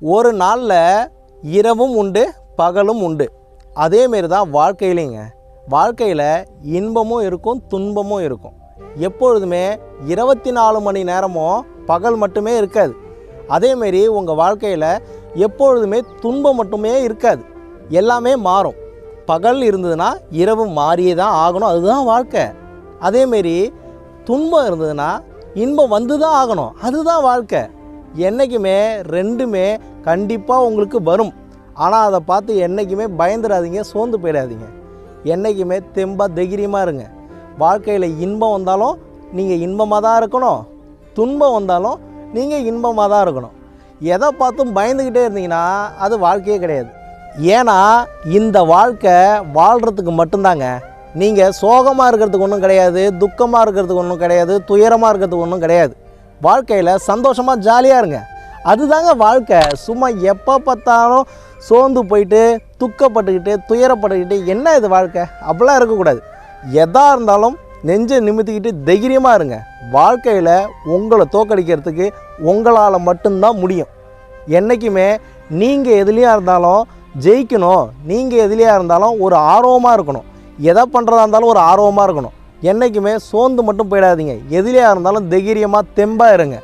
ஒரு நாளில் இரவும் உண்டு பகலும் உண்டு. அதேமாரி தான் வாழ்க்கையிலேங்க வாழ்க்கையில் இன்பமும் இருக்கும் துன்பமும் இருக்கும். எப்பொழுதுமே இருபத்தி நாலு மணி நேரமும் பகல் மட்டுமே இருக்காது. அதேமாரி உங்கள் வாழ்க்கையில் எப்பொழுதுமே துன்பம் மட்டுமே இருக்காது. எல்லாமே மாறும். பகல் இருந்ததுன்னா இரவு மாறியே தான் ஆகணும் அதுதான் வாழ்க்கை. அதேமாரி துன்பம் இருந்ததுன்னா இன்பம் வந்து தான் ஆகணும் அதுதான் வாழ்க்கை. என்றைக்குமே ரெண்டுமே கண்டிப்பாக உங்களுக்கு வரும். ஆனால் அதை பார்த்து என்றைக்குமே பயந்துடாதீங்க சோர்ந்து போயிடாதீங்க. என்றைக்குமே தெம்பாக தைரியமாக இருங்க. வாழ்க்கையில் இன்பம் வந்தாலும் நீங்கள் இன்பமாக தான் இருக்கணும். துன்பம் வந்தாலும் நீங்கள் இன்பமாக தான் இருக்கணும். எதை பார்த்தும் பயந்துக்கிட்டே இருந்தீங்கன்னா அது வாழ்க்கையே கிடையாது. ஏன்னா இந்த வாழ்க்கை வாழ்கிறதுக்கு மட்டும்தாங்க. நீங்கள் சோகமாக இருக்கிறதுக்கு ஒன்றும் கிடையாது துக்கமாக இருக்கிறதுக்கு ஒன்றும் கிடையாது துயரமாக இருக்கிறதுக்கு ஒன்றும் கிடையாது. வாழ்க்கையில் சந்தோஷமாக ஜாலியாக இருங்க. அதுதாங்க வாழ்க்கை. சும்மா எப்போ பார்த்தாலும் சோர்ந்து போயிட்டு துக்கப்பட்டுக்கிட்டு துயரப்பட்டுக்கிட்டு என்ன இது வாழ்க்கை? அப்படிலாம் இருக்கக்கூடாது. எதாக இருந்தாலும் நெஞ்சை நிமித்திக்கிட்டு தைரியமாக இருங்க. வாழ்க்கையில் உங்களை தோக்கடிக்கிறதுக்கு உங்களால் மட்டும்தான் முடியும். என்றைக்குமே நீங்கள் எதுலேயா இருந்தாலும் ஜெயிக்கணும். நீங்கள் எதுலேயா இருந்தாலும் ஒரு ஆர்வமாக இருக்கணும். எதை பண்ணுறதா இருந்தாலும் ஒரு ஆர்வமாக இருக்கணும். என்றைக்குமே சோர்ந்து மட்டும் போயிடாதீங்க. எதிலையாக இருந்தாலும் தைரியமாக தெம்பாக இருங்க.